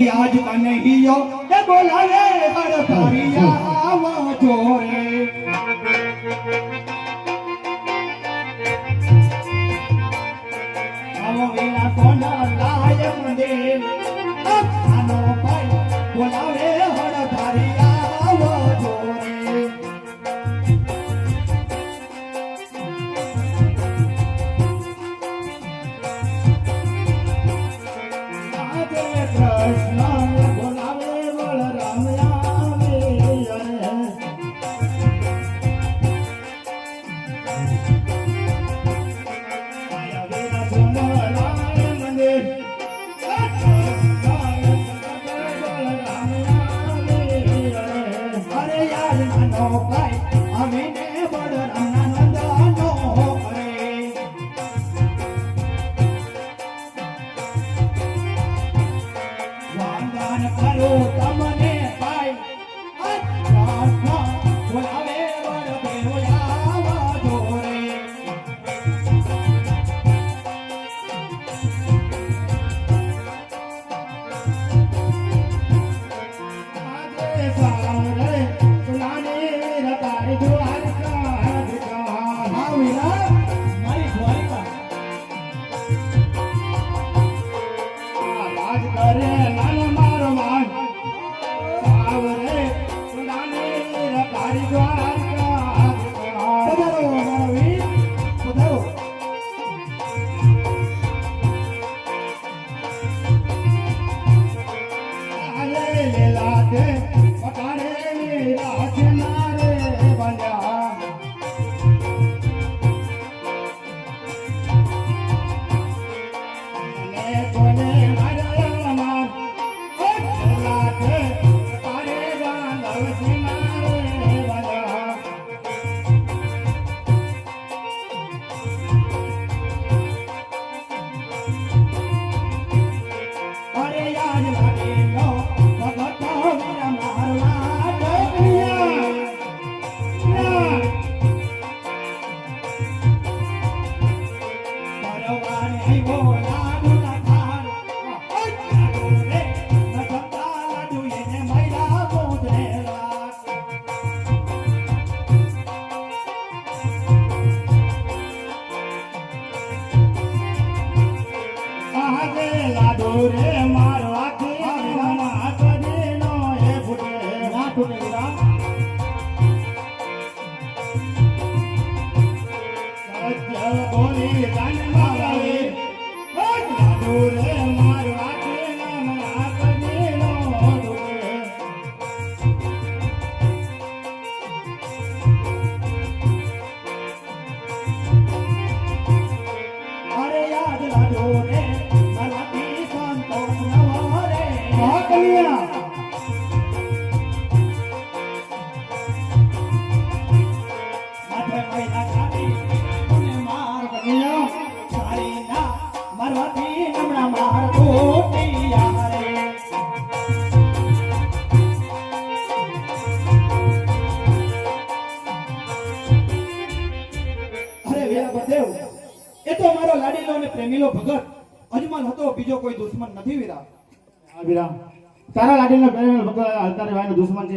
आज का नहीं यो बोला रे हर तारिया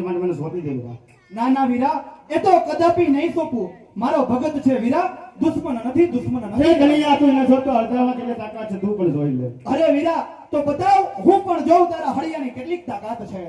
તમારે મને સોંપી દેવું ના ના વીરા એ તો કદાપી નહીં સોંપું. મારો ભગત છે વીરા. દુશ્મન નથી દુશ્મન નથી. ગણિયા તું ન જોતો અડધામાં કેટલી તાકાત છે તું પણ જોઈ લે. અરે વીરા તો બતાવ હું પણ જોઉં તારા હળિયાની કેટલીક તાકાત છે.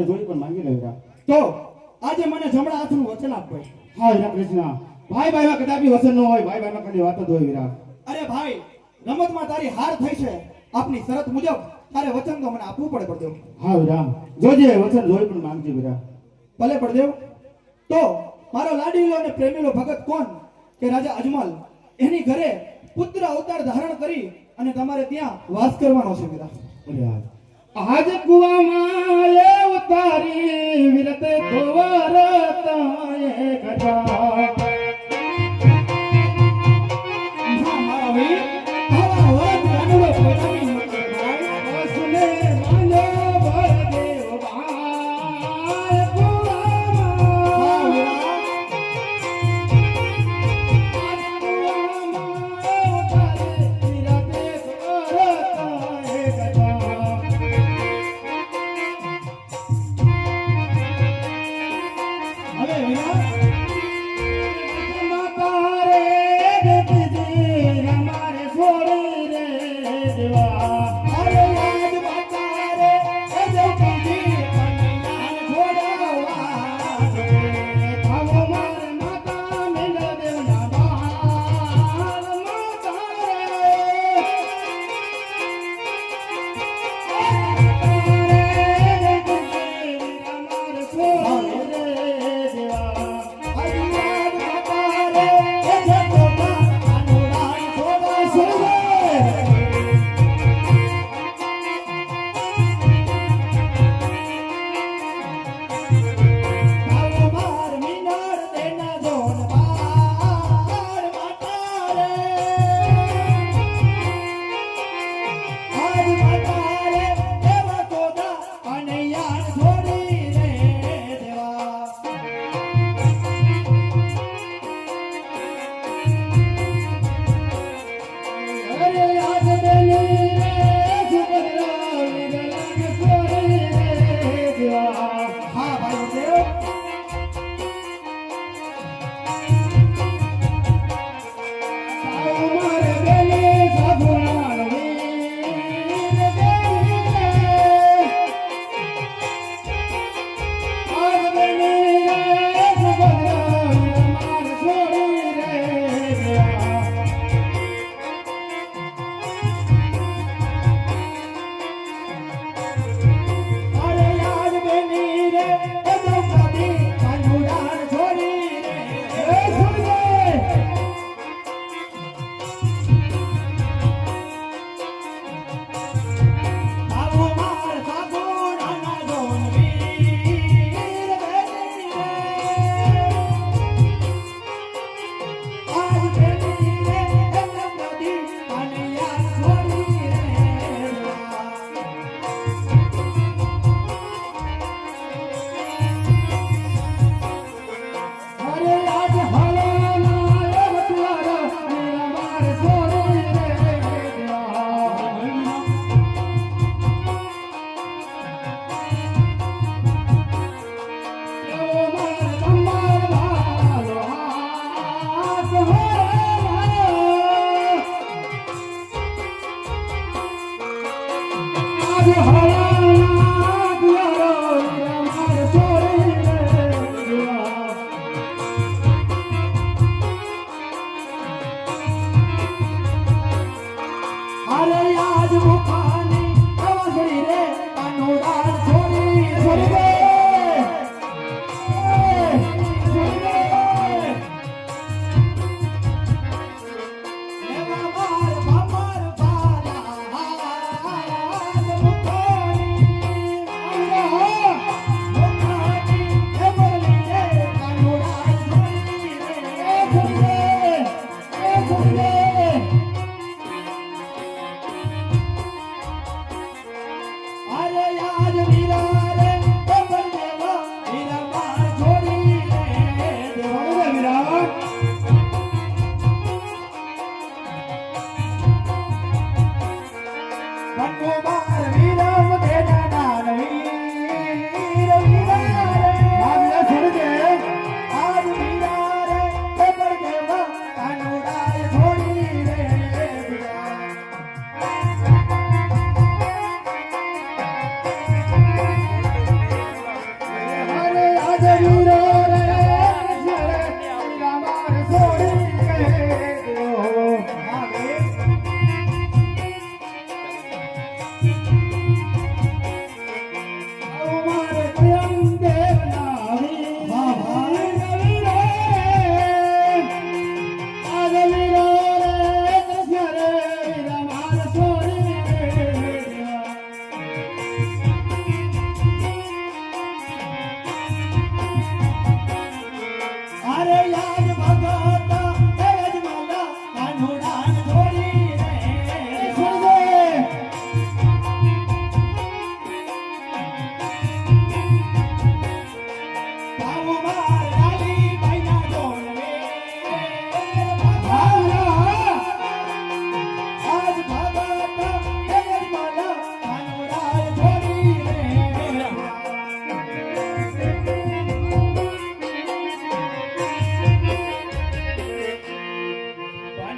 આ જોડી પણ માંગી લેવરા તો આજે મને જમણા હાથનું વચન આપ. ભાઈ હા વીરા કૃષ્ણ. ભાઈ ભાઈમાં કદાપી વચન ન હોય ભાઈ ભાઈમાં કદી વાત જ હોય વીરા. અરે ભાઈ રમતમાં તારી હાર થઈ છે. આપની શરત મુજબ તારે વચન તો મને આપવું પડે પડદેવ. હા વીરા જોજે વચન જોઈ પણ માંગજે વીરા. ભલે પડદેવ. તો મારો લાડીલો અને પ્રેમીલો ભગત કોણ? કે રાજા અજમલ. એની ઘરે પુત્ર અવતાર ધારણ કરી અને તમારે ત્યાં વાસ કરવાનો છે વીરા. અરે યાર. આજ કુવામાં ઉતારી વિરતે કુંવર તાએ કટા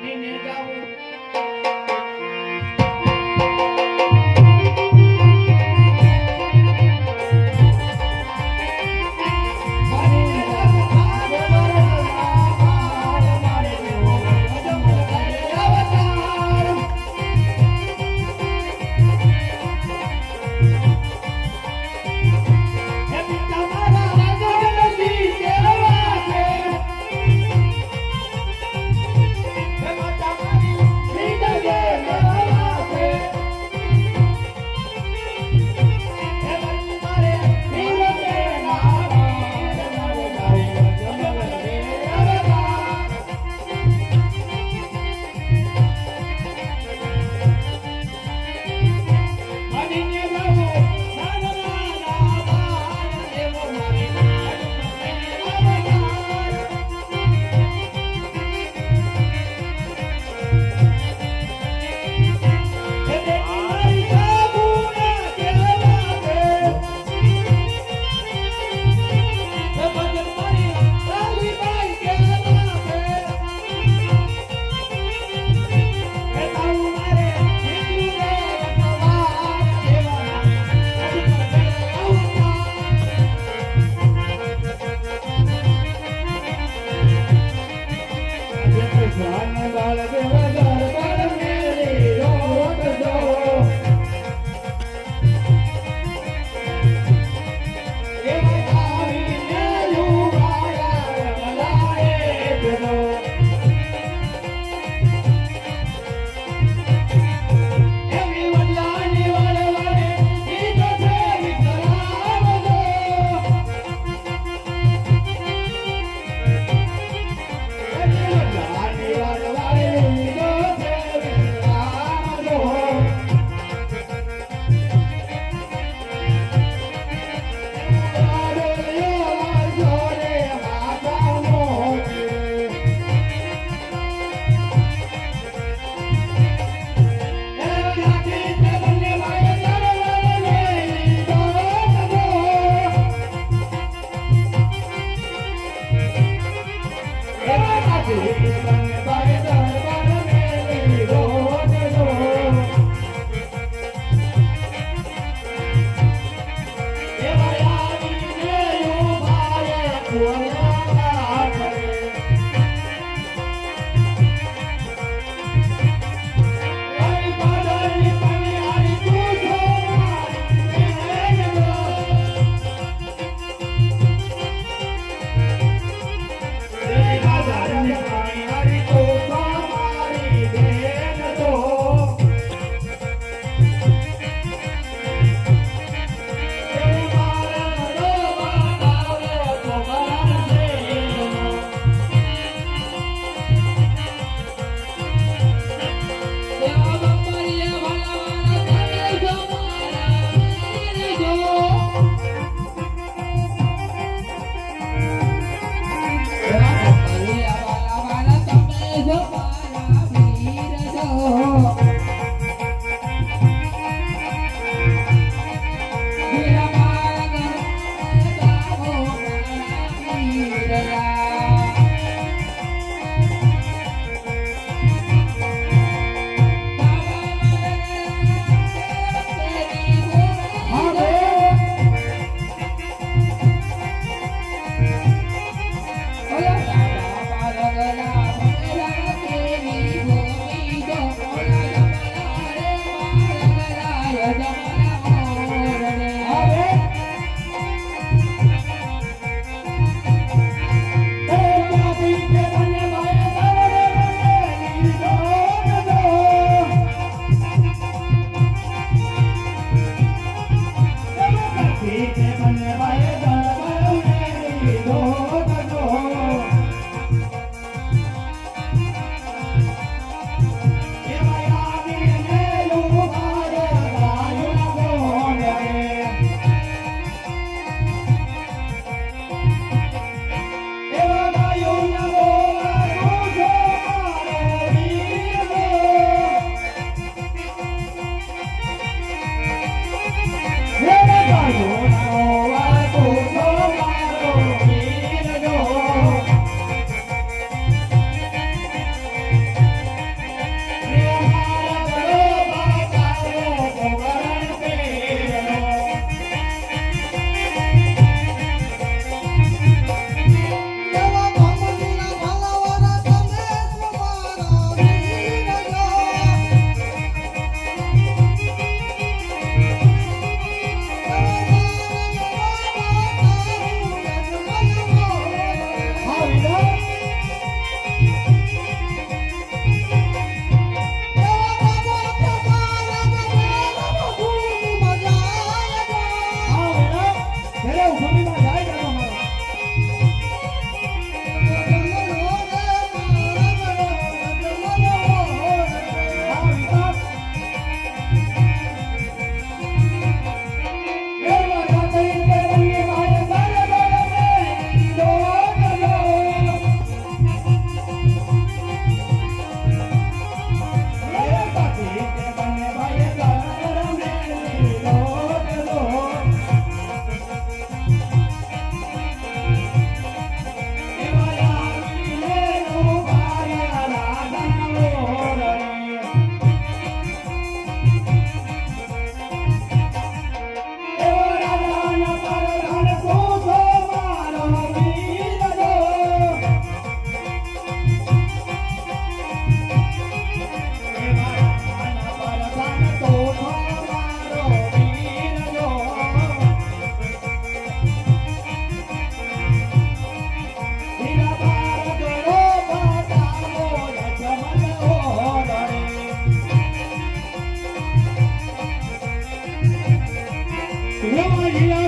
明年再舞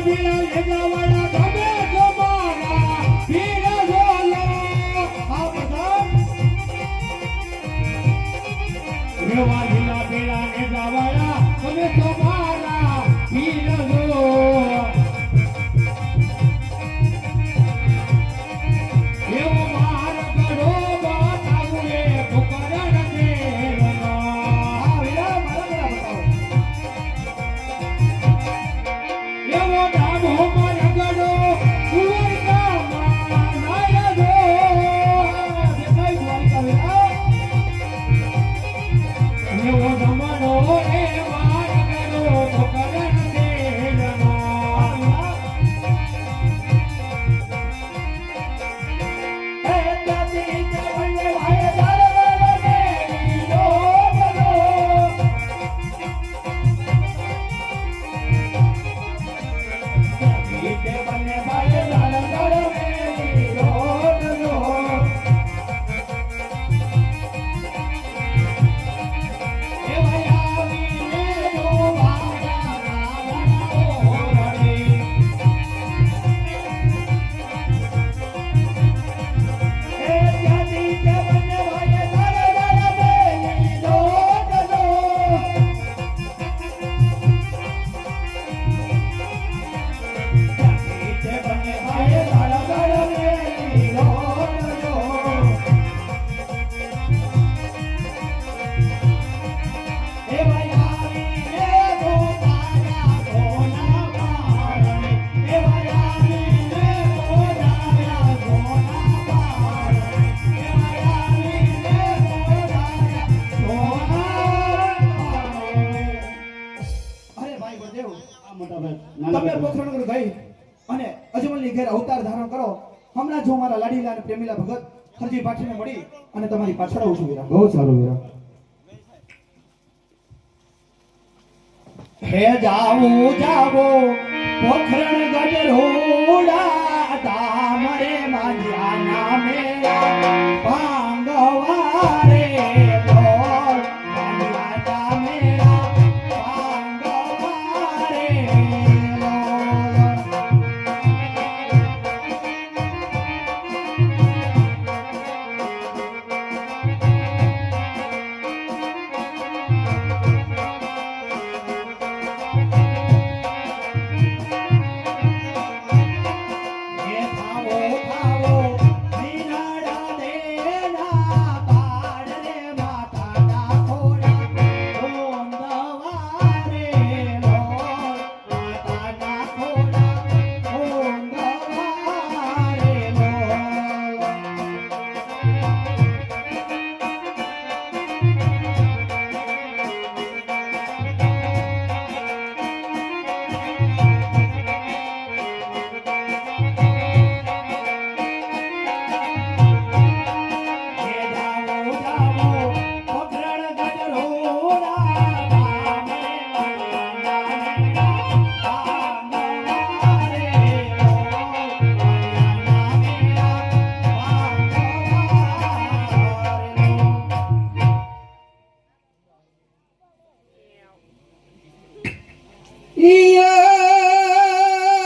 ಬಿಡಲಗವಳ કલાકાર પ્રેમીલા ભગત ખરજી પાઠીને મળી અને તમારી પાછળ આવું છું વીરા બહુ સારું વીરા. હે જાવું જાવો પોખરણ